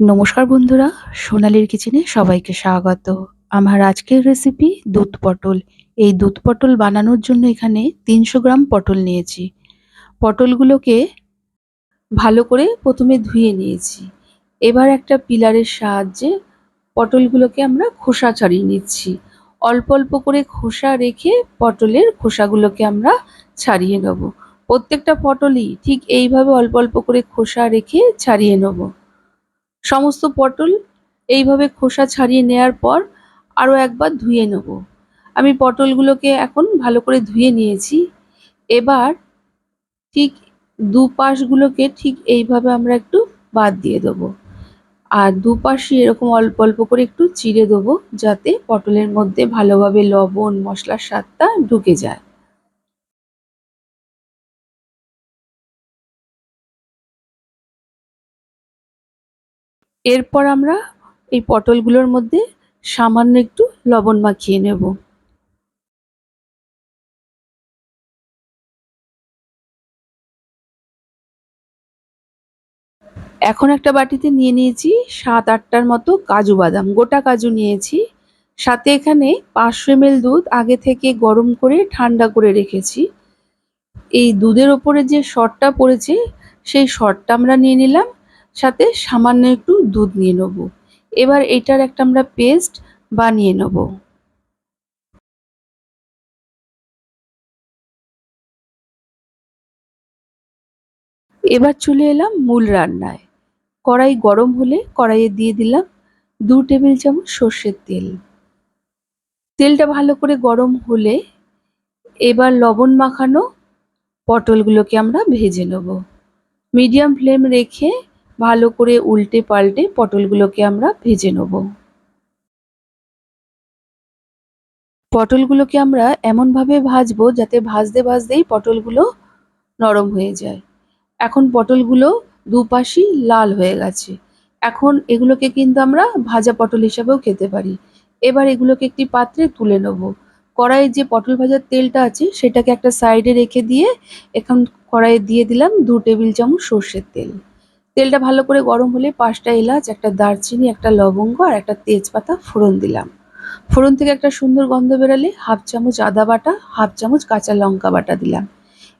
নমস্কার বন্ধুরা, সোনালির কিচেনে সবাইকে স্বাগত। আমার আজকের রেসিপি দুধ পটল। এই দুধ পটল বানানোর জন্য এখানে তিনশো গ্রাম পটল নিয়েছি। পটলগুলোকে ভালো করে প্রথমে ধুয়ে নিয়েছি। এবার একটা পিলারের সাহায্যে পটলগুলোকে আমরা খোসা ছাড়িয়ে নিচ্ছি। অল্প অল্প করে খোসা রেখে পটলের খোসাগুলোকে আমরা ছাড়িয়ে নেব। প্রত্যেকটা পটলই ঠিক এইভাবে অল্প অল্প করে খোসা রেখে ছাড়িয়ে নেব। সমস্ত পটল এইভাবে খোসা ছাড়িয়ে নেওয়ার পর আরও একবার ধুয়ে নেব। আমি পটলগুলোকে এখন ভালো করে ধুয়ে নিয়েছি। এবার ঠিক দুপাশগুলোকে ঠিক এইভাবে আমরা একটু বাদ দিয়ে দেবো। আর দুপাশে এরকম অল্প অল্প করে একটু চিড়ে দেবো যাতে পটলের মধ্যে ভালোভাবে লবণ, মশলার স্বাদটা ঢুকে যায়। এরপর আমরা এই পটলগুলোর মধ্যে সামান্য একটু লবণ মাখিয়ে নেব। এখন একটা বাটিতে নিয়ে নিয়েছি সাত আটটার মতো কাজু বাদাম, গোটা কাজু নিয়েছি। সাথে এখানে পাঁচশো এম দুধ আগে থেকে গরম করে ঠান্ডা করে রেখেছি। এই দুধের ওপরে যে শটটা পড়েছে, সেই শটটা আমরা নিয়ে নিলাম। সাথে সামান্য একটু দুধ নিয়ে নেব। এবার এটার একটা আমরা পেস্ট বানিয়ে নেব। এবার চলে এলাম মূল রান্নায়। কড়াই গরম হলে কড়াইয়ে দিয়ে দিলাম দু টেবিল চামচ সর্ষের তেল। তেলটা ভালো করে গরম হলে এবার লবণ মাখানো পটলগুলোকে আমরা ভেজে নেব। মিডিয়াম ফ্লেম রেখে ভালো করে উল্টে পাল্টে পটলগুলোকে আমরা ভেজে নেব। পটলগুলোকে আমরা এমনভাবে ভাজবো যাতে ভাজতে ভাজতেই পটলগুলো নরম হয়ে যায়। এখন পটলগুলো দুপাশই লাল হয়ে গেছে। এখন এগুলোকে কিন্তু আমরা ভাজা পটল হিসাবেও খেতে পারি। এবার এগুলোকে একটি পাত্রে তুলে নেব। কড়াইয়ে যে পটল ভাজার তেলটা আছে সেটাকে একটা সাইডে রেখে দিয়ে এখন কড়াইয়ে দিয়ে দিলাম দু টেবিল চামচ সর্ষের তেল। তেলটা ভালো করে গরম হলে পাঁচটা এলাচ, একটা দারচিনি, একটা লবঙ্গ আর একটা তেজপাতা ফোড়ন দিলাম। ফোড়ন থেকে একটা সুন্দর গন্ধ বেরালে হাফ চামচ আদা বাটা, হাফ চামচ কাঁচা লঙ্কা বাটা দিলাম।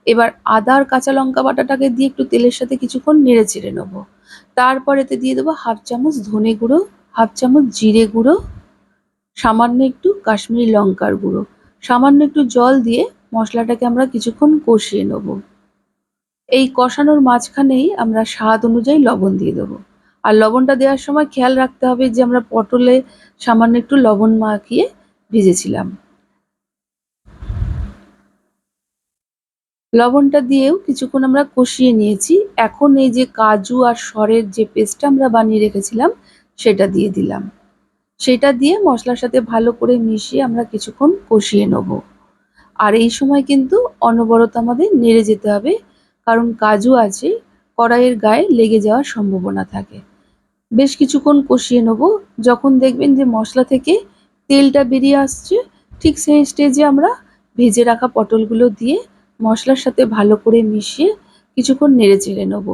এবার আদা আর কাঁচা লঙ্কা বাটাটাকে দিয়ে একটু তেলের সাথে কিছুক্ষণ নেড়ে চেড়ে নেব। তারপর এতে দিয়ে দেবো হাফ চামচ ধনে গুঁড়ো, হাফ চামচ জিরে গুঁড়ো, সামান্য একটু কাশ্মীরি লঙ্কার গুঁড়ো। সামান্য একটু জল দিয়ে মশলাটাকে আমরা কিছুক্ষণ কষিয়ে নেব। এই কষানোর মাঝখানেই আমরা স্বাদ অনুযায়ী লবণ দিয়ে দেবো। আর লবণটা দেওয়ার সময় খেয়াল রাখতে হবে যে আমরা পটলে সামান্য একটু লবণ মাখিয়ে ভিজেছিলাম। লবণটা দিয়েও কিছুক্ষণ আমরা কষিয়ে নিয়েছি। এখন এই যে কাজু আর সরের যে পেস্টটা আমরা বানিয়ে রেখেছিলাম, সেটা দিয়ে দিলাম। সেটা দিয়ে মশলার সাথে ভালো করে মিশিয়ে আমরা কিছুক্ষণ কষিয়ে নেব। আর এই সময় কিন্তু অনবরত আমাদের নেড়ে যেতে হবে। কারণ কাজু আছে, কড়াইয়ের গায়ে লেগে যাওয়ার সম্ভাবনা থাকে। বেশ কিছুক্ষণ কষিয়ে নেব। যখন দেখবেন যে মশলা থেকে তেলটা বেরিয়ে আসছে, ঠিক সেই স্টেজে আমরা ভেজে রাখা পটলগুলো দিয়ে মশলার সাথে ভালো করে মিশিয়ে কিছুক্ষণ নেড়ে চেড়ে নেব।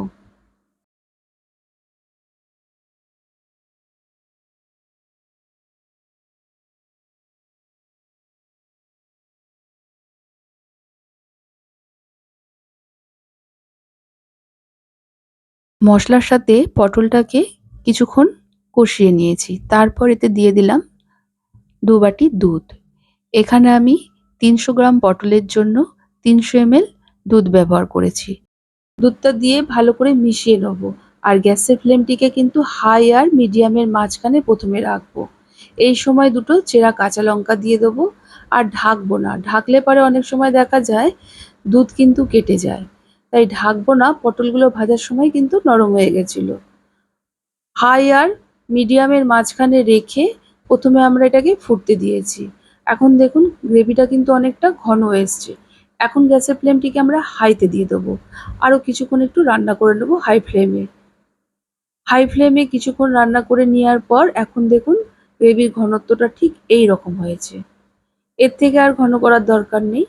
মশলার সাথে পটলটাকে কিছুক্ষণ কষিয়ে নিয়েছি। তারপর এতে দিয়ে দিলাম দু বাটি দুধ। এখানে আমি তিনশো গ্রাম পটলের জন্য তিনশো এমএল দুধ ব্যবহার করেছি। দুধটা দিয়ে ভালো করে মিশিয়ে নেব আর গ্যাসের ফ্লেমটিকে কিন্তু হাই আর মিডিয়ামের মাঝখানে প্রথমে রাখব। এই সময় দুটো চেরা কাঁচা লঙ্কা দিয়ে দেবো আর ঢাকবো না। ঢাকলে পরে অনেক সময় দেখা যায় দুধ কিন্তু কেটে যায়। তাই ঢাকবো না, পটলগুলো ভাজার সময় কিন্তু নরম হয়ে গেছিল। হাই আর মিডিয়ামের মাঝখানে রেখে প্রথমে আমরা এটাকে ফুটতে দিয়েছি। এখন দেখুন, গ্রেভিটা কিন্তু অনেকটা ঘন এসছে। এখন গ্যাসের ফ্লেমটিকে আমরা হাইতে দিয়ে দেবো। আরও কিছুক্ষণ একটু রান্না করে নেব হাই ফ্লেমে। হাই ফ্লেমে কিছুক্ষণ রান্না করে নেওয়ার পর এখন দেখুন, গ্রেভির ঘনত্বটা ঠিক এই রকম হয়েছে। এর থেকে আর ঘন করার দরকার নেই।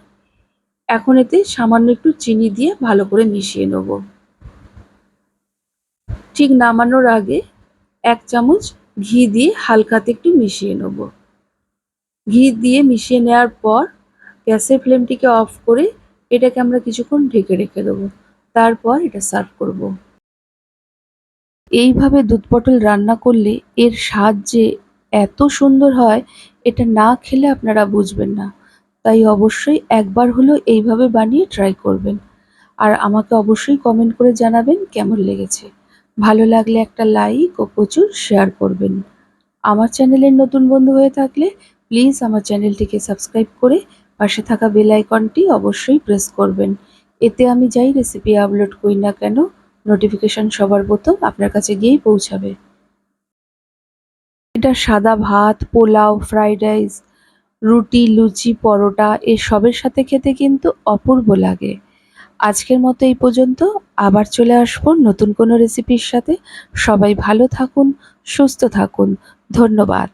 এখন এতে সামান্য একটু চিনি দিয়ে ভালো করে মিশিয়ে নেব। ঠিক নামানোর আগে এক চামচ ঘি দিয়ে হালকাতে একটু মিশিয়ে নেব। ঘি দিয়ে মিশিয়ে নেওয়ার পর গ্যাসের ফ্লেমটিকে অফ করে এটাকে আমরা কিছুক্ষণ ঢেকে রেখে দেবো। তারপর এটা সার্ভ করব। এইভাবে দুধ পটল রান্না করলে এর স্বাদ যে এত সুন্দর হয়, এটা না খেলে আপনারা বুঝবেন না। তাই অবশ্যই একবার হলেও এইভাবে বানিয়ে ট্রাই করবেন। আর আমাকে অবশ্যই কমেন্ট করে জানাবেন কেমন লেগেছে। ভালো লাগলে একটা লাইক ও প্রচুর শেয়ার করবেন। আমার চ্যানেলের নতুন বন্ধু হয়ে থাকলে প্লিজ আমার চ্যানেলটিকে সাবস্ক্রাইব করে পাশে থাকা বেল আইকনটি অবশ্যই প্রেস করবেন। এতে আমি যাই রেসিপি আপলোড করি না কেন নোটিফিকেশন সবার প্রথম আপনার কাছে গিয়েই পৌঁছাবে। এটা সাদা ভাত, পোলাও ফ্রাইড রাইস রুটি, লুচি, পরোটা এসবের সাথে খেতে কিন্তু অপূর্ব লাগে। আজকের মতো এই পর্যন্ত। আবার চলে আসব নতুন কোনো রেসিপির সাথে। সবাই ভালো থাকুন, সুস্থ থাকুন। ধন্যবাদ।